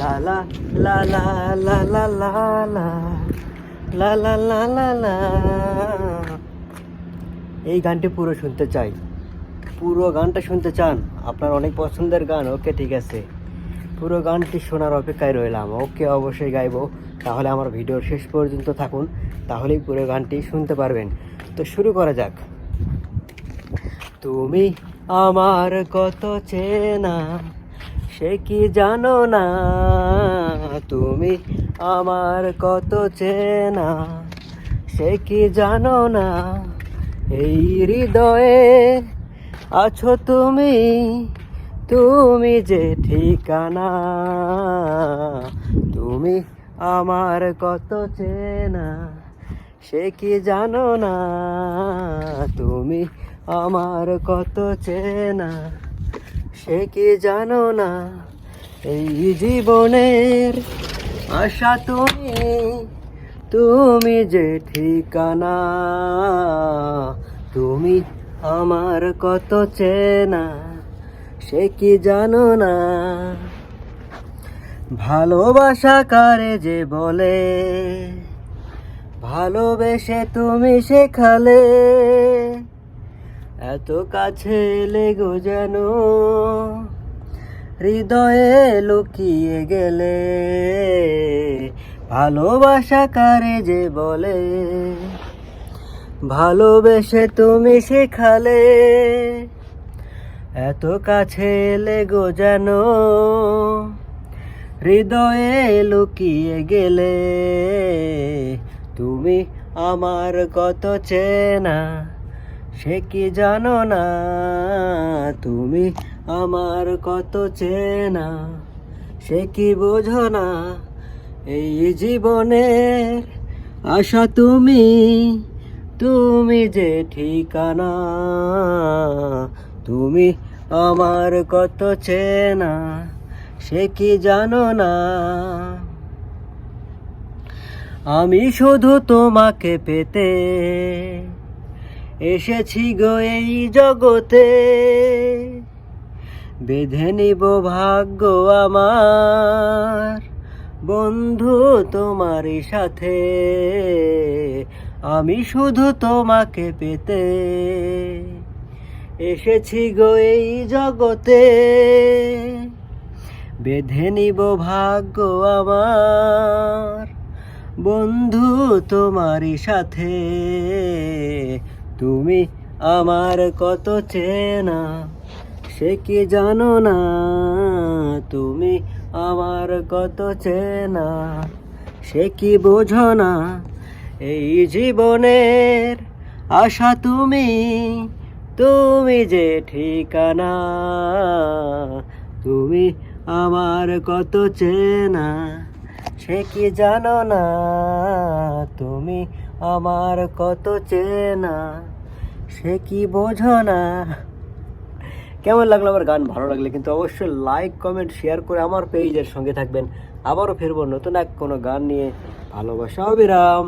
লা লা লা লা লা লা লা লা লা লা লা লা লা এই গানটি পুরো শুনতে চাই। পুরো গানটা শুনতে চান? আপনার অনেক পছন্দের গান। ওকে, ঠিক আছে। পুরো গানটি শোনার অপেক্ষায় রইলাম। ওকে, অবশ্যই গাইবো। তাহলে আমার ভিডিওর শেষ পর্যন্ত থাকুন। তাহলেই পুরো গানটি শুনতে পারবেন। তো শুরু করা যাক। তুমি আমার কত চেনা সে কি জানো না? তুমি আমার কত চেনা। সে কি জানো না? এই হৃদয়ে আছো তুমি তুমি যে ঠিকানা। তুমি আমার কত চেনা। সে কি জানো না? তুমি আমার কত চেনা। সে কি জানো না? এই জীবনের আশা তুমি তুমি যে ঠিকানা, তুমি আমার কত চেনা, সে কি জানো না? ভালোবাসা কারে যে বলে, ভালোবেসে তুমি শেখালে এত কাছে লেগো যেন? হৃদয়ে লুকিয়ে গেলে ভালোবাসা কারে যে বলে? ভালোবেসে তুমি শেখালে এত কাছে লেগো যেন? হৃদয়ে লুকিয়ে গেলে তুমি আমার কত চেনা? সে কি জানো না? তুমি আমার কত চেনা। সে কি বোঝো না? এই জীবনের আশা তুমি তুমি যে ঠিকানা। তুমি আমার কত চেনা, সে কি জানো না? আমি শুধু তোমাকে পেতে এসেছি গো এই জগতে। বেঁধে নিব ভাগ্য আমার, বন্ধু তোমার সাথে। আমি শুধু তোমাকে পেতে। এসেছি গো এই জগতে। বেঁধে নিব ভাগ্য আমার, বন্ধু তোমারই সাথে। তুমি আমার কত চেনা? সে কি জানো না? তুমি আমার কত চেনা? সে কি বোঝো না? এই জীবনের আশা তুমি তুমি যে ঠিকানা? তুমি আমার কত চেনা? সে কি জানো না? তুমি আমার কত চেনা, সে কি বোঝো না? কেমন লাগল আমার গান? ভালো লাগলে কিন্তু অবশ্যই লাইক কমেন্ট শেয়ার করে আমার পেজের সঙ্গে থাকবেন। আবারও ফিরবো নতুন এক কোনো গান নিয়ে। ভালোবাসা অবিরাম।